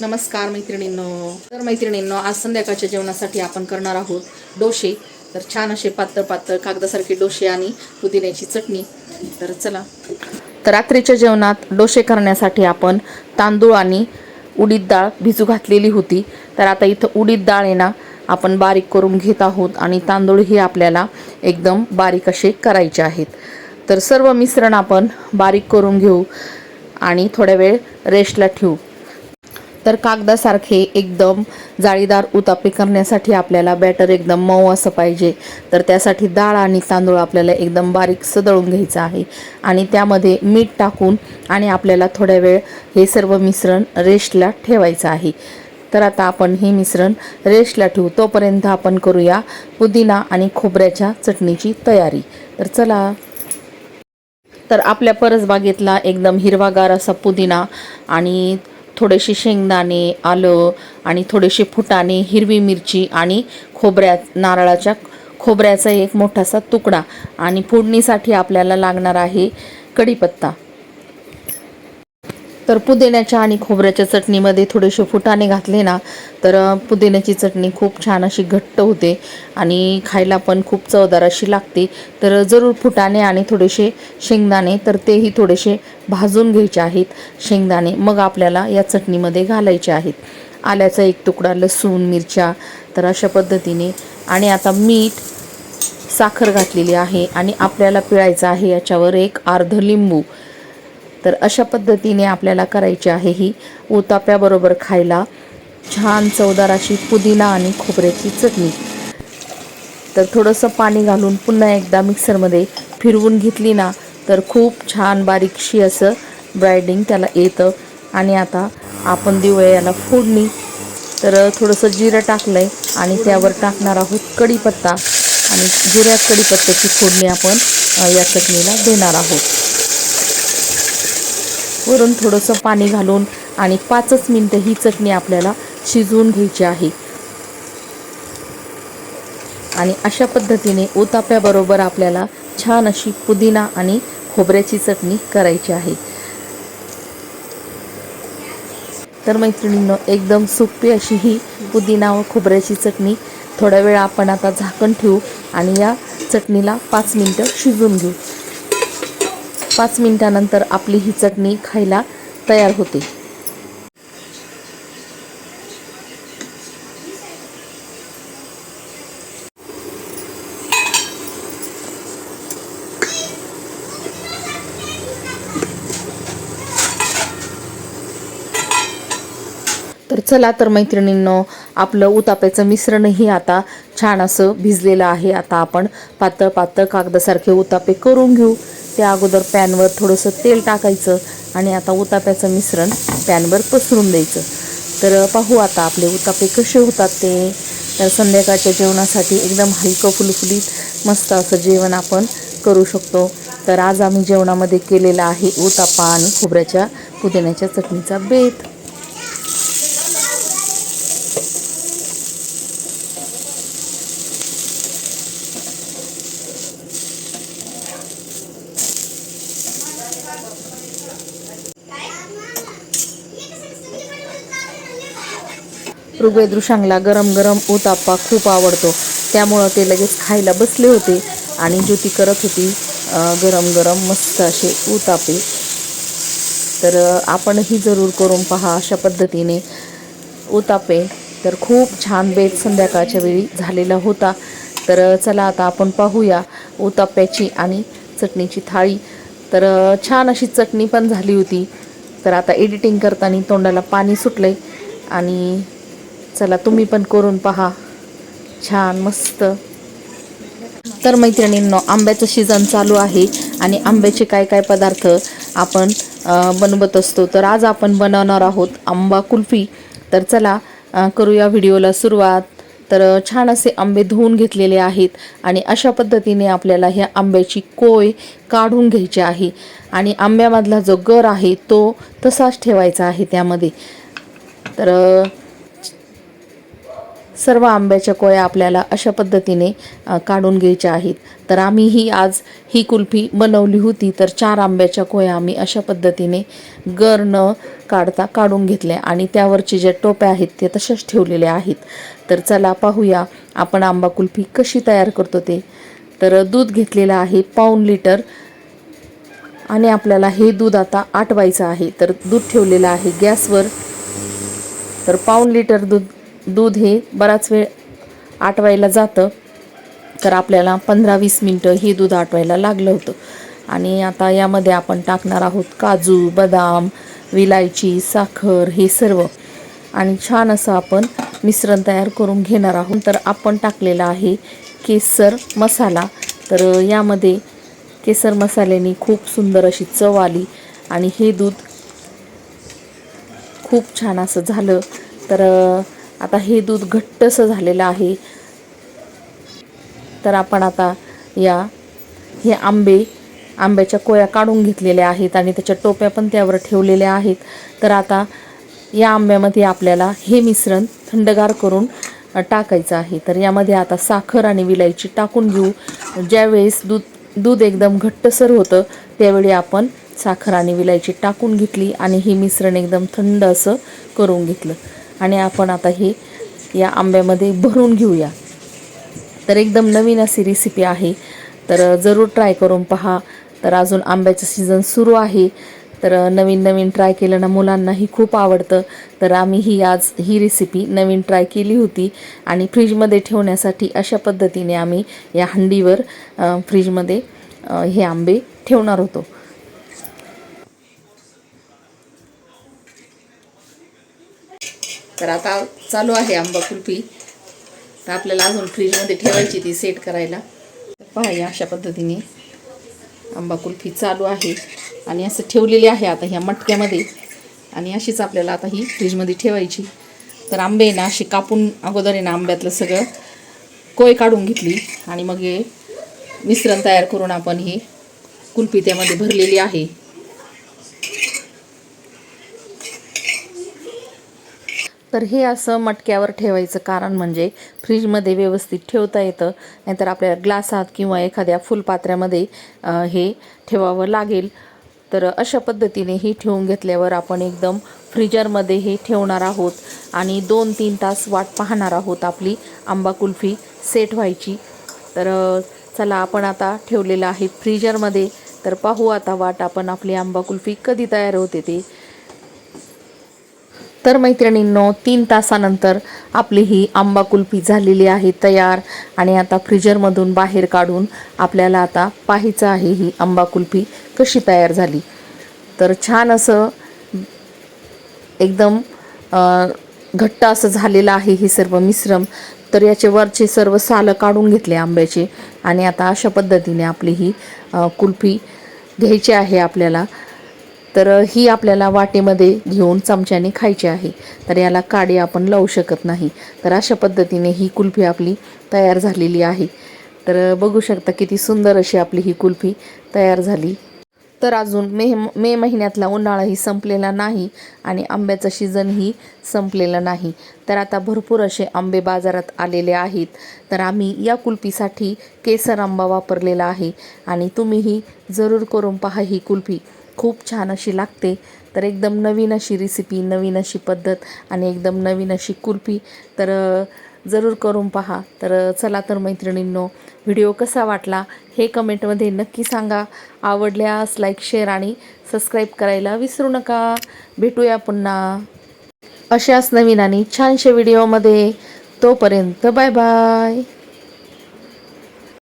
नमस्कार मैत्रिणींनो. तर मैत्रिणींनो आज संध्याकाळच्या जेवणासाठी आपण करणार आहोत डोसे. तर छान असे पातळ पातळ कागदासारखे डोसे आणि पुदिन्याची चटणी. तर चला. तर रात्रीच्या जेवणात डोसे करण्यासाठी आपण तांदूळ आणि उडीद डाळ भिजू घातलेली होती. तर आता इथं उडीद डाळ आहे ना आपण बारीक करून घेत आहोत आणि तांदूळ हे आपल्याला एकदम बारीक असे करायचे आहेत. तर सर्व मिश्रण आपण बारीक करून घेऊ आणि थोड्या वेळ रेस्टला ठेवू. तर कागदासारखे एकदम जाळीदार उतापे करण्यासाठी आपल्याला बॅटर एकदम मऊ असं पाहिजे. तर त्यासाठी डाळ आणि तांदूळ आपल्याला एकदम बारीक सदळून घ्यायचं आहे. आणि त्यामध्ये मीठ टाकून आणि आपल्याला थोड्या वेळ हे सर्व मिश्रण रेस्टला ठेवायचं आहे. तर आता आपण हे मिश्रण रेस्टला ठेवू. तोपर्यंत आपण करूया पुदिना आणि खोबऱ्याच्या चटणीची तयारी. तर चला. तर आपल्या परसबागेतला एकदम हिरवागार असा पुदिना आणि थोडेसे शेंगदाणे आलं आणि थोडेसे फुटाणे हिरवी मिरची आणि खोबऱ्या नारळाच्या खोबऱ्याचा एक मोठासा तुकडा. आणि फोडणीसाठी आपल्याला लागणार आहे कढीपत्ता. तर पुदिन्याच्या आणि खोबऱ्याच्या चटणीमध्ये थोडेसे फुटाणे घातले ना तर पुदिन्याची चटणी खूप छान अशी घट्ट होते आणि खायला पण खूप चवदार अशी लागते. तर जरूर फुटाणे आणि थोडेसे शेंगदाणे तर तेही थोडेसे भाजून घ्यायचे आहेत. शेंगदाणे मग आपल्याला या चटणीमध्ये घालायचे आहेत. आल्याचा एक तुकडा लसूण मिरच्या तर अशा पद्धतीने. आणि आता मीठ साखर घातलेली आहे आणि आपल्याला पिळायचं आहे याच्यावर एक अर्ध लिंबू. तर अशा पद्धतीने आपल्याला करायची आहे ही. उताप्याबरोबर खायला छान चवदार अशी पुदिना आणि खोबऱ्याची चटणी. तर थोडंसं पाणी घालून पुन्हा एकदा मिक्सरमध्ये फिरवून घेतली ना तर खूप छान बारीकशी असं ब्रायडिंग त्याला येतं. आणि आता आपण देऊया याला फोडणी. तर थोडंसं जिरं टाकलं आहे आणि त्यावर टाकणार आहोत कढीपत्ता. आणि जिऱ्यात कढीपत्त्याची फोडणी आपण या चटणीला देणार आहोत. वरून थोडंसं पाणी घालून आणि पाचच मिनटं ही चटणी आपल्याला शिजवून घ्यायची आहे. आणि अशा पद्धतीने उताप्याबरोबर आपल्याला छान अशी पुदिना आणि खोबऱ्याची चटणी करायची आहे. तर मैत्रिणींनो एकदम सोपी अशी ही पुदिना व खोबऱ्याची चटणी थोडा वेळ आपण आता झाकण ठेवू आणि या चटणीला पाच मिनटं शिजवून घेऊ. पाच मिनिटानंतर आपली ही चटणी खायला तयार होते. तर चला तर मैत्रिणींनो आपलं उताप्याचं मिश्रणही आता छान असं भिजलेलं आहे. आता आपण पातळ पातळ कागदासारखे उतापे करून घेऊ. त्या अगोदर पॅनवर थोडंसं तेल टाकायचं आणि आता उताप्याचं मिश्रण पॅनवर पसरून द्यायचं. तर पाहू आता आपले उतापे कसे होतात ते. तर संध्याकाळच्या जेवणासाठी एकदम हलकं फुलफुलीत मस्त असं जेवण आपण करू शकतो. तर आज आम्ही जेवणामध्ये केलेला आहे उतापा आणि खोबऱ्याच्या पुदिन्याच्या चटणीचा बेत. ऋग्वेद गरम गरम उताप्पा खूप आवडतो. त्यामुळं ते लगेच खायला बसले होते आणि ज्योती करत होती गरम गरम मस्त असे उतापे तर आपणही जरूर करून पहा अशा पद्धतीने उतापे तर खूप छान बेत संध्याकाळच्या वेळी झालेला होता. तर चला आता आपण पाहूया उताप्याची आणि चटणीची थाळी. तर छान अशी चटणी पण झाली होती. तर आता एडिटिंग करताना तोंडाला पाणी सुटलंय आणि चला तुम्ही पण करून पहा. छान मस्त. तर मैत्रिणींनो आंब्याचं सीझन चालू आहे आणि आंब्याचे काय काय पदार्थ आपण बनवत असतो. तर आज आपण बनवणार आहोत आंबा कुल्फी. तर चला करूया व्हिडिओला सुरुवात. तर छान असे आंबे धुवून घेतलेले आहेत आणि अशा पद्धतीने आपल्याला ह्या आंब्याची कोय काढून घ्यायची आहे. आणि आंब्यामधला जो गर आहे तो तसाच ठेवायचा आहे त्यामध्ये. तर सर्व आंब्याच्या कोया आपल्याला अशा पद्धतीने काढून घ्यायच्या आहेत. तर आम्ही ही आज ही कुल्फी बनवली होती तर चार आंब्याच्या कोया आम्ही अशा पद्धतीने गर न काढता काढून घेतल्या आणि त्यावरचे जे टोप्या आहेत ते तशाच ठेवलेल्या आहेत. तर चला पाहूया आपण आंबा कुल्फी कशी तयार करतो ते. तर दूध घेतलेलं आहे पाऊन लिटर आणि आपल्याला हे दूध आता आटवायचं आहे. तर दूध ठेवलेलं आहे गॅसवर. तर पाऊन लिटर दूध दूध हे बराच वेळ आटवायला जातं. तर आपल्याला पंधरा वीस मिनटं हे दूध आटवायला लागलं होतं. आणि आता यामध्ये आपण टाकणार आहोत काजू बदाम विलायची साखर हे सर्व. आणि छान असं आपण मिश्रण तयार करून घेणार आहोत. तर आपण टाकलेला आहे केसर मसाला. तर यामध्ये केसर मसाल्याने खूप सुंदर अशी चव आली. आणि हे दूध खूप छान असं झालं. तर आता हे दूध घट्टसं झालेलं आहे. तर आपण आता या हे आंबे आंब्याच्या कोया काढून घेतलेल्या आहेत आणि त्याच्या टोप्या पण त्यावर ठेवलेल्या आहेत. तर आता या आंब्यामध्ये आपल्याला हे मिश्रण थंडगार करून टाकायचं आहे. तर यामध्ये आता साखर आणि विलायची टाकून घेऊ. ज्यावेळेस दूध दूध एकदम घट्टसर होतं त्यावेळी आपण साखर आणि विलायची टाकून घेतली आणि हे मिश्रण एकदम थंड असं करून घेतलं. आणि आपण आता हे या आंब्यामध्ये भरून घेऊया. तर एकदम नवीन अशी रेसिपी आहे. तर जरूर ट्राय करून पहा. तर अजून आंब्याचं सीझन सुरू आहे. तर नवीन नवीन ट्राय केलं ना मुलांनाही खूप आवडतं. तर आम्ही ही आज ही रेसिपी नवीन ट्राय केली होती. आणि फ्रीजमध्ये ठेवण्यासाठी अशा पद्धतीने आम्ही या हंडीवर फ्रीजमध्ये हे आंबे ठेवणार होतो. तर आता चालू आहे आंबा कुल्फी. तर आपल्याला अजून फ्रीजमध्ये ठेवायची ती सेट करायला. तर पहा या अशा पद्धतीने आंबा कुल्फी चालू आहे. आणि असं ठेवलेली आहे आता ह्या मटक्यामध्ये. आणि अशीच आपल्याला आता ही फ्रीजमध्ये ठेवायची. तर आंबे ना अशी कापून अगोदर आहे ना आंब्यातलं सगळं कोय काढून घेतली. आणि मग हे मिश्रण तयार करून आपण ही कुल्फी त्यामध्ये भरलेली आहे. तर हे असं मटक्यावर ठेवायचं कारण म्हणजे फ्रीजमध्ये व्यवस्थित ठेवता येतं नाहीतर आपल्या ग्लासात किंवा एखाद्या फुलपात्र्यामध्ये हे ठेवावं लागेल. तर अशा पद्धतीने हे ठेवून घेतल्यावर आपण एकदम फ्रीजरमध्ये हे ठेवणार आहोत आणि दोन तीन तास वाट पाहणार आहोत आपली आंबा कुल्फी सेट व्हायची. तर चला आपण आता ठेवलेलं आहे फ्रीजरमध्ये. तर पाहू आता वाट आपण आपली आंबा कुल्फी कधी तयार होते ते. तर मैत्रिणींनो तीन तासानंतर आपली ही आंबा कुल्फी झालेली आहे तयार. आणि आता फ्रीजरमधून बाहेर काढून आपल्याला आता पाहायचं आहे ही आंबा कुल्फी कशी तयार झाली. तर छान असं एकदम घट्ट असं झालेलं आहे हे सर्व मिश्रम तर याचे वरचे सर्व सालं काढून घेतले आंब्याचे. आणि आता अशा पद्धतीने आपली ही कुल्फी घ्यायची आहे आपल्याला. तर ही आपल्याला वाटेमध्ये घेऊन चमच्याने खायची आहे. तर याला काडी आपण लावू शकत नाही. तर अशा पद्धतीने ही कुल्फी आपली तयार झालेली आहे. तर बघू शकता किती सुंदर अशी आपली ही कुल्फी तयार झाली. तर अजून मे मे महिन्यातला उन्हाळाही संपलेला नाही आणि आंब्याचं सीझनही संपलेलं नाही. तर आता भरपूर असे आंबे बाजारात आलेले आहेत. तर आम्ही या कुल्फीसाठी केसर आंबा वापरलेला आहे. आणि तुम्हीही जरूर करून पहा ही कुल्फी. खूप छान अशी लागते. तर एकदम नवीन अशी रेसिपी नवीन अशी पद्धत आणि एकदम नवीन अशी कुल्फी. तर जरूर करून पहा. तर चला तर मैत्रिणींनो व्हिडिओ कसा वाटला हे कमेंटमध्ये नक्की सांगा. आवडल्यास लाईक शेअर आणि सबस्क्राईब करायला विसरू नका. भेटूया पुन्हा. अशाच नवीन आणि छानशा व्हिडिओमध्ये तोपर्यंत बाय बाय